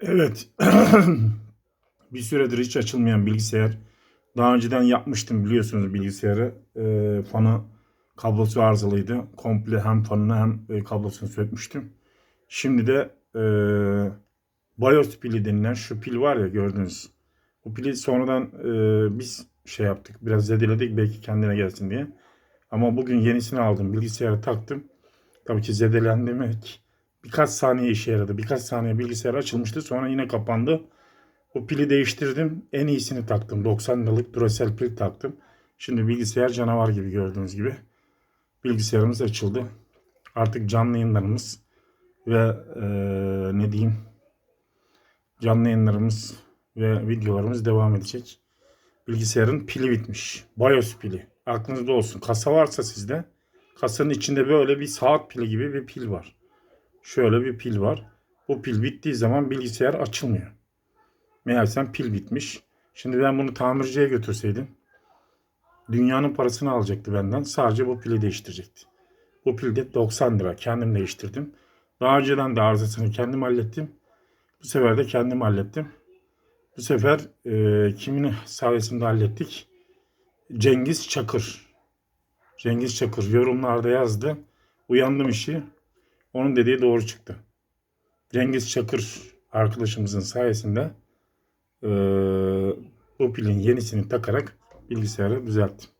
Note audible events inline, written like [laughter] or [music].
Evet. [clears throat] bir süredir hiç açılmayan bilgisayar. Daha önceden yapmıştım biliyorsunuz bilgisayarı. Ee, fanı kablosu arızalıydı. Komple hem fanını hem e, kablosunu sökmüştüm. Şimdi de e, BIOS pili denilen şu pil var ya gördünüz. Bu pili sonradan e, biz şey yaptık. Biraz zedeledik belki kendine gelsin diye. Ama bugün yenisini aldım. Bilgisayara taktım. Tabii ki zedelendirmek birkaç saniye işe yaradı. Birkaç saniye bilgisayar açılmıştı. Sonra yine kapandı. O pili değiştirdim. En iyisini taktım. 90 liralık Duracell pil taktım. Şimdi bilgisayar canavar gibi gördüğünüz gibi. Bilgisayarımız açıldı. Artık canlı yayınlarımız ve eee, ne diyeyim canlı yayınlarımız ve videolarımız devam edecek. Bilgisayarın pili bitmiş. BIOS pili. Aklınızda olsun. Kasa varsa sizde kasanın içinde böyle bir saat pili gibi bir pil var. Şöyle bir pil var. Bu pil bittiği zaman bilgisayar açılmıyor. Meğersem pil bitmiş. Şimdi ben bunu tamirciye götürseydim dünyanın parasını alacaktı benden. Sadece bu pili değiştirecekti. Bu pil de 90 lira. Kendim değiştirdim. Daha önceden de arızasını kendim hallettim. Bu sefer de kendim hallettim. Bu sefer e, kimin sayesinde hallettik? Cengiz Çakır. Cengiz Çakır yorumlarda yazdı. Uyandım işi. Onun dediği doğru çıktı. Cengiz Çakır arkadaşımızın sayesinde e, bu pilin yenisini takarak bilgisayarı düzelttim.